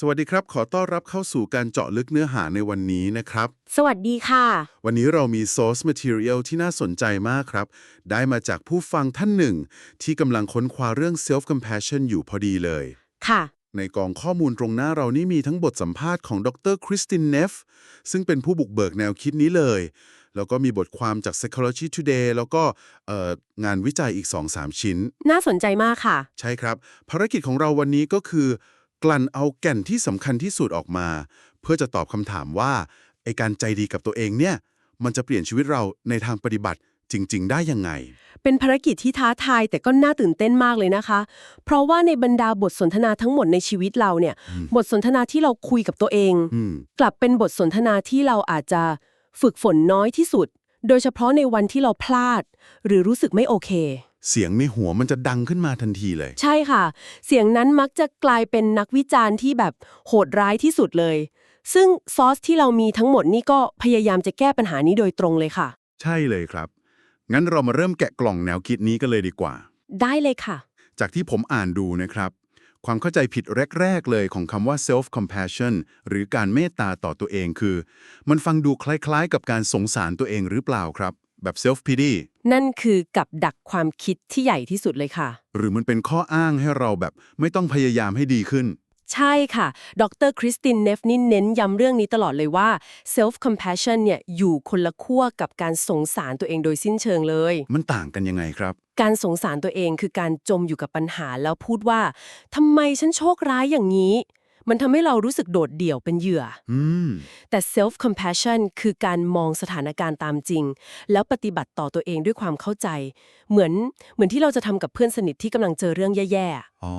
สวัสดีครับ ขอต้อนรับเข้าสู่การเจาะลึกเนื้อหาในวันนี้นะครับ สวัสดีค่ะ วันนี้เรามี source material ที่น่าสนใจมากครับ ได้มาจากผู้ฟังท่านหนึ่ง ที่กำลังค้นคว้าเรื่อง self compassion อยู่พอดีเลย ค่ะ ในกองข้อมูลตรงหน้าเรานี่มีทั้งบทสัมภาษณ์ของดรคริสตินเนฟซึ่งเป็นผู้บุกเบิกแนวคิดนี้เลย แล้วก็มีบทความจาก Psychology Today แล้วก็เอ่องานวิจัยอีก 2-3 ชิ้น น่าสนใจมากค่ะ ใช่ครับ ภารกิจของเราวันนี้ก็คือ กลั่นเอาแก่นที่สำคัญที่สุดออกมา เพื่อจะตอบคำถามว่าไอการใจดีกับตัวเองเนี่ย มันจะเปลี่ยนชีวิตเราในทางปฏิบัติจริง ๆ ได้ยังไง เป็นภารกิจที่ท้าทายแต่ก็น่าตื่นเต้นมากเลยนะคะ เพราะว่าในบรรดาบทสนทนาทั้งหมดในชีวิตเราเนี่ย บทสนทนาที่เราคุยกับตัวเองอืมกลับเป็นบทสนทนาที่เราอาจจะฝึกฝนน้อยที่สุด โดยเฉพาะในวันที่เราพลาด หรือรู้สึกไม่โอเค เสียงในหัวมันจะดังขึ้นมาทันทีเลย ใช่ค่ะ เสียงนั้นมักจะกลายเป็นนักวิจารณ์ที่แบบโหดร้ายที่สุดเลย ซึ่งซอสที่เรามีทั้งหมดนี่ก็พยายามจะแก้ปัญหานี้โดยตรงเลยค่ะ ใช่เลยครับ งั้นเรามาเริ่มแกะกล่องแนวคิดนี้กันเลยดีกว่า ได้เลยค่ะ จากที่ผมอ่านดูนะครับ ความเข้าใจผิดแรก ๆ เลยของคำว่า self compassion หรือการเมตตาต่อตัวเองคือ มันฟังดูคล้าย ๆ กับการสงสารตัวเองหรือเปล่าครับ แบบ self pity นั่นคือกับดักความคิดที่ใหญ่ที่สุดเลยค่ะ หรือมันเป็นข้ออ้างให้เราแบบไม่ต้องพยายามให้ดีขึ้น ใช่ค่ะ ดรคริสตินเนฟนี่เน้นย้ำเรื่องนี้ตลอดเลยว่า self compassion เนี่ยอยู่คนละขั้วกับการสงสารตัวเองโดยสิ้นเชิงเลย มันต่างกันยังไงครับ การสงสารตัวเองคือการจมอยู่กับปัญหาแล้วพูดว่าทำไมฉันโชคร้ายอย่างนี้ มันทำให้เรารู้สึกโดดเดี่ยวเป็นเหยื่ออืมแต่ self compassion คือการมองสถานการณ์ตามจริง แล้วปฏิบัติต่อตัวเองด้วยความเข้าใจ เหมือนเหมือนที่เราจะทำกับเพื่อนสนิทที่กำลังเจอเรื่องแย่ๆอ๋อ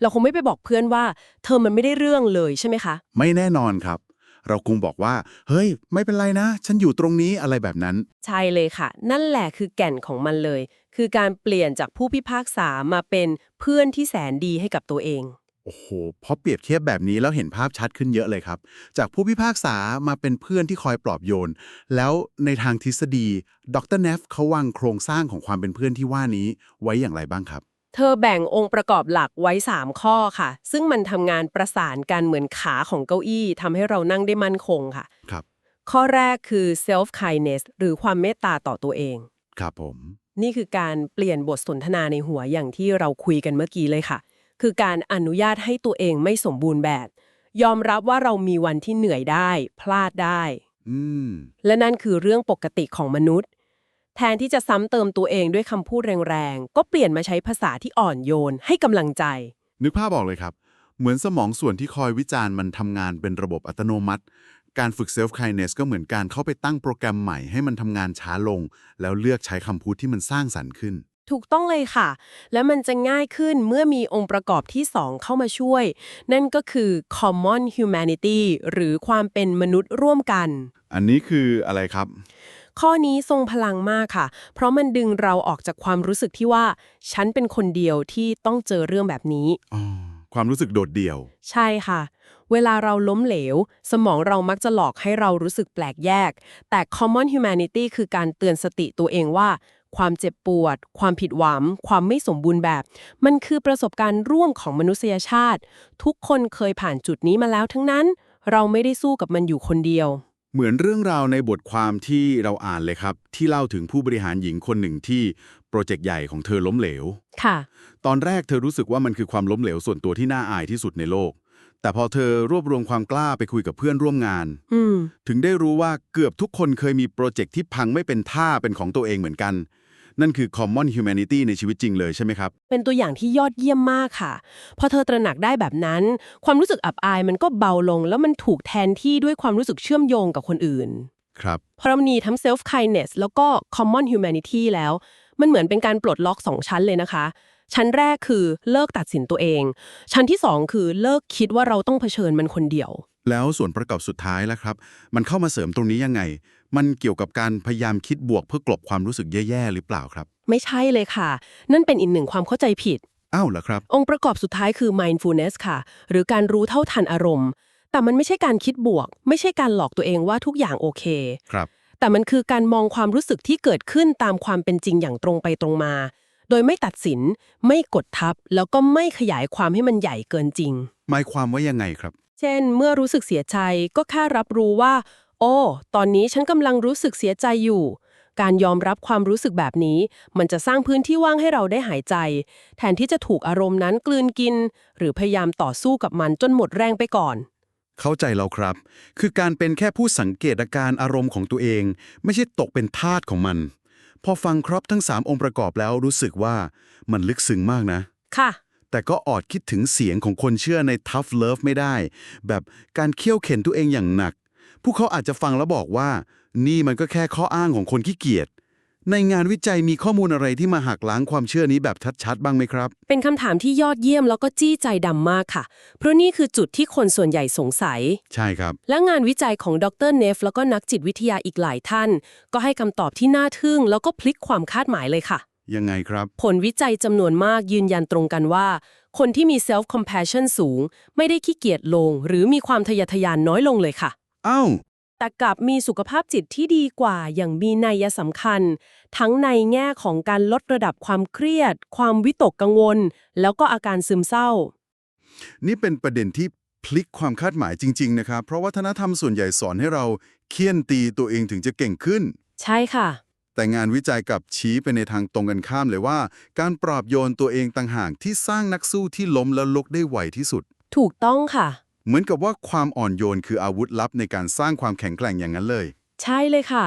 เราคงไม่ไปบอกเพื่อนว่า เธอมันไม่ได้เรื่องเลยใช่ไหมคะ ไม่แน่นอนครับเราคงบอกว่า เฮ้ย ไม่เป็นไรนะ ฉันอยู่ตรงนี้อะไรแบบนั้น ใช่เลยค่ะ นั่นแหละคือแก่นของมันเลย คือการเปลี่ยนจากผู้พิพากษามาเป็นเพื่อนที่แสนดีให้กับตัวเอง โอ้โหพอเปรียบเทียบแบบนี้แล้วเห็นภาพชัดขึ้นเยอะเลยครับ จากผู้พิพากษามาเป็นเพื่อนที่คอยปลอบโยน แล้วในทางทฤษฎี ดรเนฟเขาวางโครงสร้างของความเป็นเพื่อนที่ว่านี้ไว้อย่างไรบ้างครับ เธอแบ่งองค์ประกอบหลักไว้ 3 ข้อค่ะ ซึ่งมันทำงานประสานกันเหมือนขาของเก้าอี้ทำให้เรานั่งได้มั่นคงค่ะ ครับ ข้อแรกคือ self kindness หรือความเมตตาต่อตัวเอง ครับผม นี่คือการเปลี่ยนบทสนทนาในหัวอย่างที่เราคุยกันเมื่อกี้เลยค่ะ คือการอนุญาตให้ตัวเองไม่สมบูรณ์แบบ ยอมรับว่าเรามีวันที่เหนื่อยได้ พลาดได้อืมและนั่นคือเรื่องปกติของมนุษย์ แทนที่จะซ้ำเติมตัวเองด้วยคำพูดแรงๆ ก็เปลี่ยนมาใช้ภาษาที่อ่อนโยน ให้กำลังใจ นึกภาพออกเลยครับ เหมือนสมองส่วนที่คอยวิจารณ์มันทำงานเป็นระบบอัตโนมัติ การฝึก self kindness ก็เหมือนการเข้าไปตั้งโปรแกรมใหม่ให้มันทำงานช้าลง แล้วเลือกใช้คำพูดที่มันสร้างสรรค์ขึ้น ถูกต้องเลยค่ะ และมันจะง่ายขึ้นเมื่อมีองค์ประกอบที่ 2 เข้ามาช่วย นั่นก็คือ common humanity หรือความเป็นมนุษย์ร่วมกัน อันนี้คืออะไรครับ ข้อนี้ทรงพลังมากค่ะ เพราะมันดึงเราออกจากความรู้สึกที่ว่า ฉันเป็นคนเดียวที่ต้องเจอเรื่องแบบนี้อ๋อความรู้สึกโดดเดี่ยว ใช่ค่ะ เวลาเราล้มเหลว สมองเรามักจะหลอกให้เรารู้สึกแปลกแยก แต่ common humanity คือการเตือนสติตัวเองว่า ความเจ็บปวด ความผิดหวัง ความไม่สมบูรณ์แบบ มันคือประสบการณ์ร่วมของมนุษยชาติ ทุกคนเคยผ่านจุดนี้มาแล้วทั้งนั้น เราไม่ได้สู้กับมันอยู่คนเดียว เหมือนเรื่องราวในบทความที่เราอ่านเลยครับ ที่เล่าถึงผู้บริหารหญิงคนหนึ่งที่โปรเจกต์ใหญ่ของเธอล้มเหลว ค่ะ ตอนแรกเธอรู้สึกว่ามันคือความล้มเหลวส่วนตัวที่น่าอายที่สุดในโลก แต่พอเธอรวบรวมความกล้าไปคุยกับเพื่อนร่วมงาน อืม ถึงได้รู้ว่าเกือบทุกคนเคยมีโปรเจกต์ที่พังไม่เป็นท่าเป็นของตัวเองเหมือนกัน นั่นคือ common humanity ในชีวิตจริงเลยใช่ไหมครับ เป็นตัวอย่างที่ยอดเยี่ยมมากค่ะ พอเธอตระหนักได้แบบนั้น ความรู้สึกอับอายมันก็เบาลง แล้วมันถูกแทนที่ด้วยความรู้สึกเชื่อมโยงกับคนอื่น ครับพอเรามีทั้ง self kindness แล้วก็ common humanity แล้ว มันเหมือนเป็นการปลดล็อกสองชั้นเลยนะคะ ชั้นแรกคือเลิกตัดสินตัวเอง ชั้นที่สองคือเลิกคิดว่าเราต้องเผชิญมันคนเดียว แล้วส่วนประกอบสุดท้ายแล้วครับ มันเข้ามาเสริมตรงนี้ยังไง มันเกี่ยวกับการพยายามคิดบวกเพื่อกลบความรู้สึกแย่ๆหรือเปล่าครับ ไม่ใช่เลยค่ะ นั่นเป็นอีกหนึ่งความเข้าใจผิด อ้าวเหรอครับ องค์ประกอบสุดท้ายคือ mindfulness ค่ะ หรือการรู้เท่าทันอารมณ์ แต่มันไม่ใช่การคิดบวก ไม่ใช่การหลอกตัวเองว่าทุกอย่างโอเค ครับ แต่มันคือการมองความรู้สึกที่เกิดขึ้นตามความเป็นจริงอย่างตรงไปตรงมา โดยไม่ตัดสิน ไม่กดทับ แล้วก็ไม่ขยายความให้มันใหญ่เกินจริง หมายความว่ายังไงครับ เช่น เมื่อรู้สึกเสียใจก็แค่รับรู้ว่า โอ้ ตอนนี้ฉันกำลังรู้สึกเสียใจอยู่ การยอมรับความรู้สึกแบบนี้ มันจะสร้างพื้นที่ว่างให้เราได้หายใจ แทนที่จะถูกอารมณ์นั้นกลืนกิน หรือพยายามต่อสู้กับมันจนหมดแรงไปก่อน เข้าใจแล้วครับ คือการเป็นแค่ผู้สังเกตอาการอารมณ์ของตัวเอง ไม่ใช่ตกเป็นทาสของมัน พอฟังครบทั้ง 3 องค์ประกอบแล้วรู้สึกว่ามันลึกซึ้งมากนะ ค่ะ แต่ก็ออดคิดถึงเสียงของคนเชื่อใน tough love ไม่ได้ แบบการเคี่ยวเข็นตัวเองอย่างหนักพวกเขาอาจจะฟังแล้วบอกว่า นี่มันก็แค่ข้ออ้างของคนขี้เกียจในงานวิจัยมีข้อมูลอะไรที่มาหักล้างความเชื่อนี้แบบชัดๆ บ้างไหมครับ เป็นคำถามที่ยอดเยี่ยมแล้วก็จี้ใจดำมากค่ะ เพราะนี่คือจุดที่คนส่วนใหญ่สงสัย ใช่ครับ และงานวิจัยของดรเนฟแล้วก็นักจิตวิทยาอีกหลายท่าน ก็ให้คำตอบที่น่าทึ่ง แล้วก็พลิกความคาดหมายเลยค่ะ ยังไงครับ ผลวิจัยจำนวนมากยืนยันตรงกันว่า คนที่มี self compassion สูง ไม่ได้ขี้เกียจลง หรือมีความทะยอทะยานน้อยลงเลยค่ะเอ้าแต่กลับมีสุขภาพจิตที่ดีกว่าอย่างมีนัยสำคัญ ทั้งในแง่ของการลดระดับความเครียด ความวิตกกังวล แล้วก็อาการซึมเศร้า นี่เป็นประเด็นที่พลิกความคาดหมายจริง ๆ นะครับ เพราะวัฒนธรรมส่วนใหญ่สอนให้เราเคี่ยนตีตัวเองถึงจะเก่งขึ้น ใช่ค่ะ แต่งานวิจัยกลับชี้ไปในทางตรงกันข้ามเลยว่า การปลอบโยนตัวเองต่างหากที่สร้างนักสู้ที่ล้มและลุกได้ไวที่สุด ถูกต้องค่ะ เหมือนกับว่าความอ่อนโยนคืออาวุธลับในการสร้างความแข็งแกร่งอย่างนั้นเลย ใช่เลยค่ะ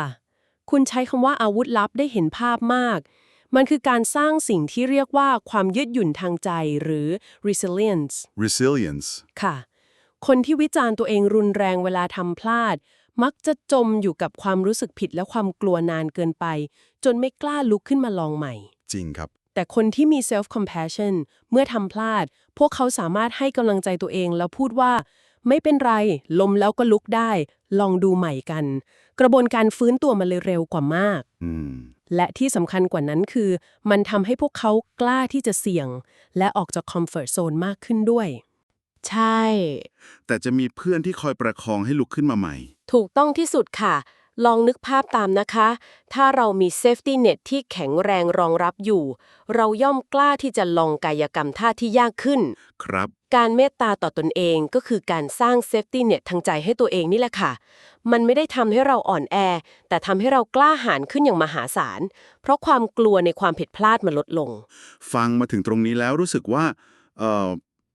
คุณใช้คำว่าอาวุธลับได้เห็นภาพมาก มันคือการสร้างสิ่งที่เรียกว่าความยืดหยุ่นทางใจหรือ resilience resilience ค่ะ คนที่วิจารณ์ตัวเองรุนแรงเวลาทำพลาด มักจะจมอยู่กับความรู้สึกผิดและความกลัวนานเกินไป จนไม่กล้าลุกขึ้นมาลองใหม่ จริงครับ แต่คนที่มี self compassion เมื่อทำพลาด พวกเขาสามารถให้กำลังใจตัวเองแล้วพูดว่า ไม่เป็นไร ลมแล้วก็ลุกได้ ลองดูใหม่กัน กระบวนการฟื้นตัวมันเลยเร็วกว่ามากอืมและที่สำคัญกว่านั้นคือ มันทำให้พวกเขากล้าที่จะเสี่ยง และออกจากคอมฟอร์ z โซนมากขึ้นด้วย ใช่ แต่จะมีเพื่อนที่คอยประคองให้ลุกขึ้นมาใหม่ ถูกต้องที่สุดค่ะ ลองนึกภาพตามนะคะ ถ้าเรามี safety net ที่แข็งแรงรองรับอยู่ เราย่อมกล้าที่จะลองกายกรรมท่าที่ยากขึ้น ครับ การเมตตาต่อตนเองก็คือการสร้าง safety net ทางใจให้ตัวเองนี่แหละค่ะ มันไม่ได้ทำให้เราอ่อนแอ แต่ทำให้เรากล้าหาญขึ้นอย่างมหาศาล เพราะความกลัวในความผิดพลาดมันลดลง ฟังมาถึงตรงนี้แล้วรู้สึกว่าเอ่อ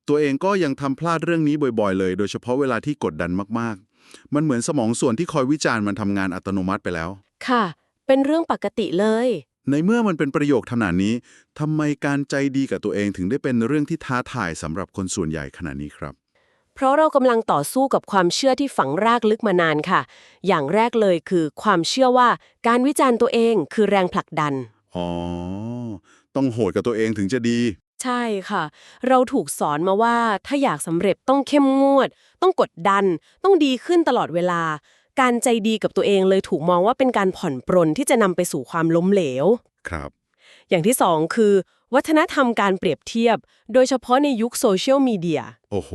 ตัวเองก็ยังทำพลาดเรื่องนี้บ่อยๆ เลย โดยเฉพาะเวลาที่กดดันมากๆ มันเหมือนสมองส่วนที่คอยวิจารณ์มันทำงานอัตโนมัติไปแล้ว ค่ะ เป็นเรื่องปกติเลย ในเมื่อมันเป็นประโยคขนาดนี้ทำไมการใจดีกับตัวเองถึงได้เป็นเรื่องที่ท้าทายสำหรับคนส่วนใหญ่ขนาดนี้ครับ เพราะเรากำลังต่อสู้กับความเชื่อที่ฝังรากลึกมานานค่ะ อย่างแรกเลยคือ ความเชื่อว่าการวิจารณ์ตัวเองคือแรงผลักดัน อ๋อ ต้องโหดกับตัวเองถึงจะดี ใช่ค่ะ เราถูกสอนมาว่าถ้าอยากสำเร็จต้องเข้มงวด ต้องกดดัน ต้องดีขึ้นตลอดเวลา การใจดีกับตัวเองเลยถูกมองว่าเป็นการผ่อนปรนที่จะนำไปสู่ความล้มเหลว ครับ อย่างที่สองคือ วัฒนธรรมการเปรียบเทียบ โดยเฉพาะในยุคโซเชียลมีเดีย โอ้โห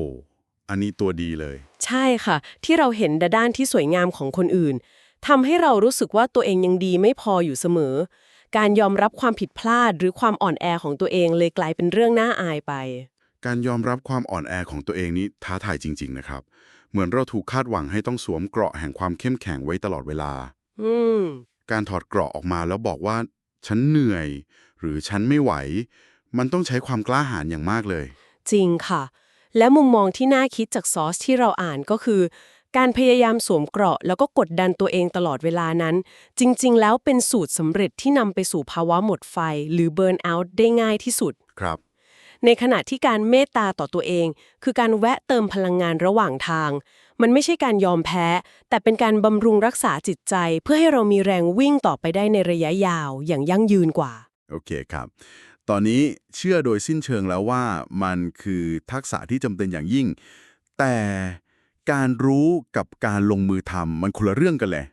อันนี้ตัวดีเลย ใช่ค่ะ ที่เราเห็นแต่ด้านที่สวยงามของคนอื่นทำให้เรารู้สึกว่าตัวเองยังดีไม่พออยู่เสมอ การยอมรับความผิดพลาดหรือความอ่อนแอของตัวเองเลยกลายเป็นเรื่องน่าอายไป การยอมรับความอ่อนแอของตัวเองนี้ท้าทายจริง ๆ นะครับ เหมือนเราถูกคาดหวังให้ต้องสวมเกราะแห่งความเข้มแข็งไว้ตลอดเวลา อืม การถอดเกราะออกมาแล้วบอกว่า ฉันเหนื่อย หรือฉันไม่ไหว มันต้องใช้ความกล้าหาญอย่างมากเลย จริงค่ะ และมุมมองที่น่าคิดจากซอสที่เราอ่านก็คือ การพยายามสวมเกราะแล้วก็กดดันตัวเองตลอดเวลานั้น จริง ๆ แล้วเป็นสูตรสำเร็จที่นำไปสู่ภาวะหมดไฟ หรือเบิร์นเอาท์ได้ง่ายที่สุด ครับ ในขณะที่การเมตตาต่อตัวเอง คือการแวะเติมพลังงานระหว่างทาง มันไม่ใช่การยอมแพ้ แต่เป็นการบำรุงรักษาจิตใจ เพื่อให้เรามีแรงวิ่งต่อไปได้ในระยะยาวอย่างยั่งยืนกว่า โอเคครับ ตอนนี้เชื่อโดยสิ้นเชิงแล้วว่ามันคือทักษะที่จำเป็นอย่างยิ่ง แต่ การรู้กับการลงมือทำมันคนละเรื่องกันเลย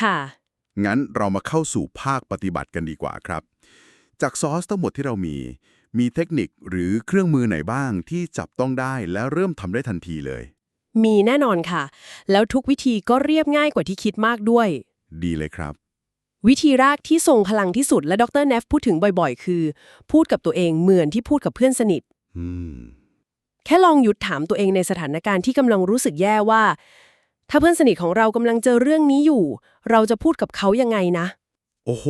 ค่ะ งั้นเรามาเข้าสู่ภาคปฏิบัติกันดีกว่าครับ จากซอสทั้งหมดที่เรามี มีเทคนิคหรือเครื่องมือไหนบ้างที่จับต้องได้และเริ่มทำได้ทันทีเลย มีแน่นอนค่ะ แล้วทุกวิธีก็เรียบง่ายกว่าที่คิดมากด้วย ดีเลยครับ วิธีแรกที่ทรงพลังที่สุดและดรเนฟพูดถึงบ่อยๆ คือ พูดกับตัวเองเหมือนที่พูดกับเพื่อนสนิท อืม แค่ลองหยุดถามตัวเองในสถานการณ์ที่กำลังรู้สึกแย่ว่า ถ้าเพื่อนสนิทของเรากำลังเจอเรื่องนี้อยู่ เราจะพูดกับเขายังไงนะ โอ้โห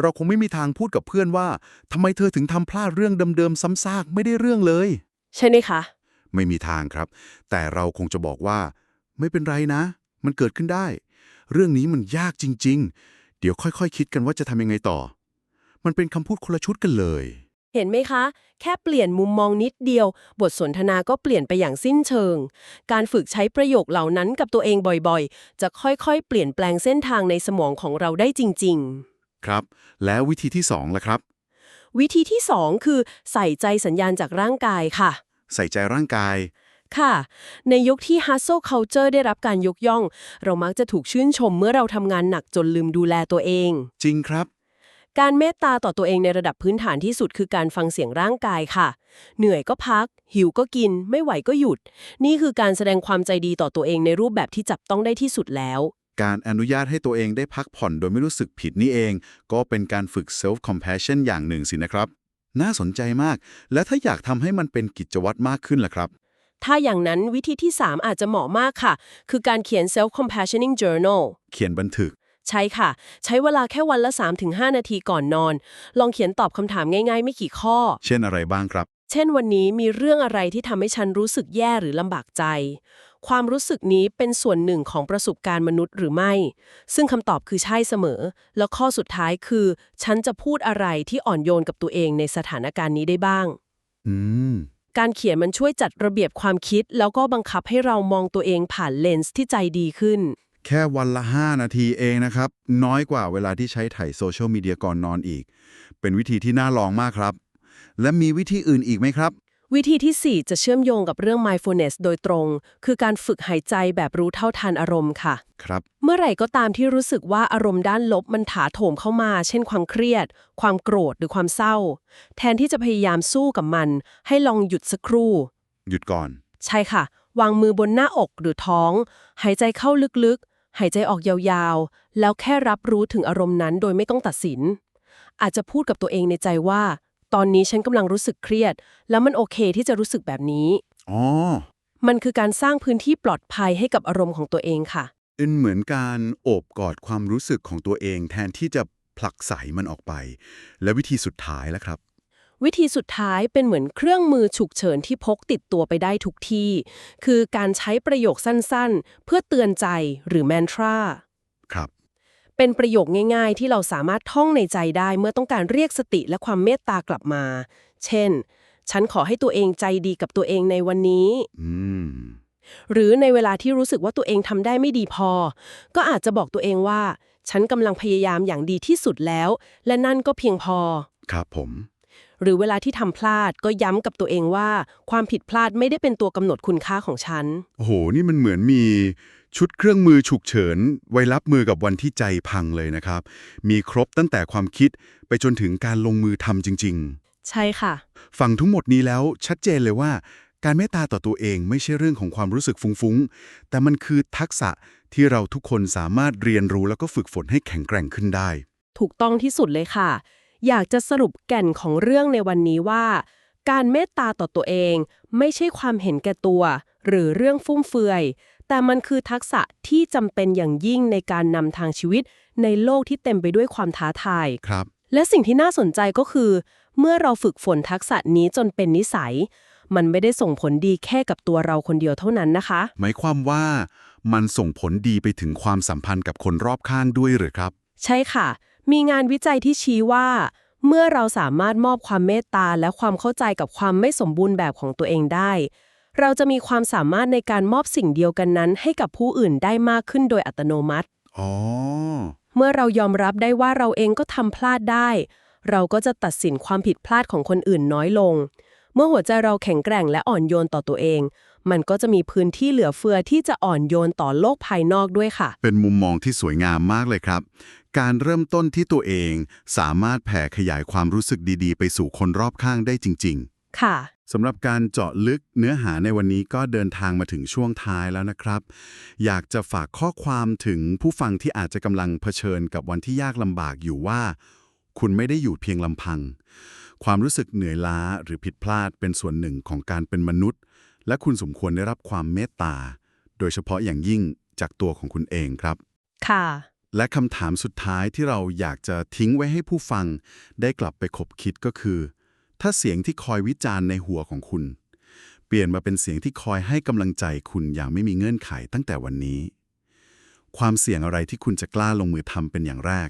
เราคงไม่มีทางพูดกับเพื่อนว่าทำไมเธอถึงทำพลาดเรื่องเดิมๆซ้ำซากไม่ได้เรื่องเลย ใช่ไหมคะ ไม่มีทางครับ แต่เราคงจะบอกว่า ไม่เป็นไรนะ มันเกิดขึ้นได้ เรื่องนี้มันยากจริง ๆ เดี๋ยวค่อยๆคคิดกันว่าจะทำยังไงต่อ มันเป็นคำพูดคนละชุดกันเลย เห็นไหมคะ แค่เปลี่ยนมุมมองนิดเดียว บทสนทนาก็เปลี่ยนไปอย่างสิ้นเชิง การฝึกใช้ประโยคเหล่านั้นกับตัวเองบ่อยๆ จะค่อยๆ เปลี่ยนแปลงเส้นทางในสมองของเราได้จริงครับ แล้ววิธีที่สองล่ะครับๆวิธีที่ 2 คือ ใส่ใจสัญญาณจากร่างกายค่ะ ใส่ใจร่างกายค่ะ ในยุคที่ Hustle Culture ได้รับการยกย่อง เรามักจะถูกชื่นชมเมื่อเราทำงานหนักจนลืมดูแลตัวเอง จริงครับ การเมตตาต่อตัวเองในระดับพื้นฐานที่สุดคือการฟังเสียงร่างกายค่ะ เหนื่อยก็พัก หิวก็กิน ไม่ไหวก็หยุด นี่คือการแสดงความใจดีต่อตัวเองในรูปแบบที่จับต้องได้ที่สุดแล้ว การอนุญาตให้ตัวเองได้พักผ่อนโดยไม่รู้สึกผิดนี่เอง ก็เป็นการฝึก self compassion อย่างหนึ่งสินะครับ น่าสนใจมาก และถ้าอยากทำให้มันเป็นกิจวัตรมากขึ้นล่ะครับถ้าอย่างนั้นวิธีที่ 3 อาจจะเหมาะมากค่ะ คือการเขียน self compassioning journal เขียนบันทึก ใช่ค่ะ ใช้เวลาแค่วันละ 3-5 นาทีก่อนนอน ลองเขียนตอบคำถามง่ายๆ ไม่กี่ข้อ เช่นอะไรบ้างครับ เช่นวันนี้มีเรื่องอะไรที่ทำให้ฉันรู้สึกแย่หรือลำบากใจ ความรู้สึกนี้เป็นส่วนหนึ่งของประสบการณ์มนุษย์หรือไม่ ซึ่งคำตอบคือใช่เสมอ แล้วข้อสุดท้ายคือ ฉันจะพูดอะไรที่อ่อนโยนกับตัวเองในสถานการณ์นี้ได้บ้าง อืม การเขียนมันช่วยจัดระเบียบความคิด แล้วก็บังคับให้เรามองตัวเองผ่านเลนส์ที่ใจดีขึ้น แค่วันละ 5 นาทีเองนะครับ น้อยกว่าเวลาที่ใช้ถ่ายโซเชียลมีเดียก่อนนอนอีก เป็นวิธีที่น่าลองมากครับ และมีวิธีอื่นอีกไหมครับ วิธีที่ 4 จะเชื่อมโยงกับเรื่อง mindfulness โดยตรง คือการฝึกหายใจแบบรู้เท่าทันอารมณ์ค่ะ ครับ เมื่อไหร่ก็ตามที่รู้สึกว่าอารมณ์ด้านลบมันถาโถมเข้ามา เช่นความเครียด ความโกรธหรือความเศร้า แทนที่จะพยายามสู้กับมัน ให้ลองหยุดสักครู่ หยุดก่อน ใช่ค่ะ วางมือบนหน้าอกหรือท้อง หายใจเข้าลึกๆ หายใจออกยาวๆ แล้วแค่รับรู้ถึงอารมณ์นั้นโดยไม่ต้องตัดสิน อาจจะพูดกับตัวเองในใจว่า ตอนนี้ฉันกำลังรู้สึกเครียด แล้วมันโอเคที่จะรู้สึกแบบนี้ อ๋อ มันคือการสร้างพื้นที่ปลอดภัยให้กับอารมณ์ของตัวเองค่ะ เป็นเหมือนการโอบกอดความรู้สึกของตัวเองแทนที่จะผลักใสมันออกไป และวิธีสุดท้ายแล้วครับ วิธีสุดท้ายเป็นเหมือนเครื่องมือฉุกเฉินที่พกติดตัวไปได้ทุกที่ คือการใช้ประโยคสั้นๆ เพื่อเตือนใจหรือแมนทราครับเป็นประโยคง่าย ๆ ที่เราสามารถท่องในใจได้เมื่อต้องการเรียกสติและความเมตตากลับมา เช่น ฉันขอให้ตัวเองใจดีกับตัวเองในวันนี้อืมหรือในเวลาที่รู้สึกว่าตัวเองทำได้ไม่ดีพอ ก็อาจจะบอกตัวเองว่า ฉันกำลังพยายามอย่างดีที่สุดแล้ว และนั่นก็เพียงพอ ครับผม หรือเวลาที่ทำพลาดก็ย้ำกับตัวเองว่า ความผิดพลาดไม่ได้เป็นตัวกำหนดคุณค่าของฉัน โอ้โห นี่มันเหมือนมีชุดเครื่องมือฉุกเฉิน ไว้รับมือกับวันที่ใจพังเลยนะครับ มีครบตั้งแต่ความคิดไปจนถึงการลงมือทำจริงใช่ค่ะๆฟังทั้งหมดนี้แล้วชัดเจนเลยว่า การเมตตาต่อตัวเองไม่ใช่เรื่องของความรู้สึกฟุ้งๆ แต่มันคือทักษะที่เราทุกคนสามารถเรียนรู้แล้วก็ฝึกฝนให้แข็งแกร่งขึ้นได้ ถูกต้องที่สุดเลยค่ะ อยากจะสรุปแก่นของเรื่องในวันนี้ว่า การเมตตาต่อตัวเอง ไม่ใช่ความเห็นแก่ตัว หรือเรื่องฟุ่มเฟือย แต่มันคือทักษะที่จำเป็นอย่างยิ่งในการนำทางชีวิต ในโลกที่เต็มไปด้วยความท้าทายครับ และสิ่งที่น่าสนใจก็คือ เมื่อเราฝึกฝนทักษะนี้จนเป็นนิสัย มันไม่ได้ส่งผลดีแค่กับตัวเราคนเดียวเท่านั้นนะคะ หมายความว่ามันส่งผลดีไปถึงความสัมพันธ์กับคนรอบข้างด้วยหรือครับ ใช่ค่ะ มีงานวิจัยที่ชี้ว่า เมื่อเราสามารถมอบความเมตตาและความเข้าใจกับความไม่สมบูรณ์แบบของตัวเองได้ เราจะมีความสามารถในการมอบสิ่งเดียวกันนั้น ให้กับผู้อื่นได้มากขึ้นโดยอัตโนมัติอ๋อเมื่อเรายอมรับได้ว่าเราเองก็ทำพลาดได้ เราก็จะตัดสินความผิดพลาดของคนอื่นน้อยลง เมื่อหัวใจเราแข็งแกร่งและอ่อนโยนต่อตัวเอง มันก็จะมีพื้นที่เหลือเฟือที่จะอ่อนโยนต่อโลกภายนอกด้วยค่ะ เป็นมุมมองที่สวยงามมากเลยครับ การเริ่มต้นที่ตัวเองสามารถแผ่ขยายความรู้สึกดีๆ ไปสู่คนรอบข้างได้จริงค่ะ สำหรับการเจาะลึกเนื้อหาในวันนี้ก็เดินทางมาถึงช่วงท้ายแล้วนะครับ อยากจะฝากข้อความถึงผู้ฟังที่อาจจะกำลังเผชิญกับวันที่ยากลำบากอยู่ว่า คุณไม่ได้อยู่เพียงลำพัง ความรู้สึกเหนื่อยล้าหรือผิดพลาดเป็นส่วนหนึ่งของการเป็นมนุษย์ และคุณสมควรได้รับความเมตตา โดยเฉพาะอย่างยิ่งจากตัวของคุณเองครับ ค่ะ และคำถามสุดท้ายที่เราอยากจะทิ้งไว้ให้ผู้ฟัง ได้กลับไปคบคิดก็คือ ถ้าเสียงที่คอยวิจารณ์ในหัวของคุณ เปลี่ยนมาเป็นเสียงที่คอยให้กำลังใจคุณอย่างไม่มีเงื่อนไขตั้งแต่วันนี้ ความเสี่ยงอะไรที่คุณจะกล้าลงมือทำเป็นอย่างแรก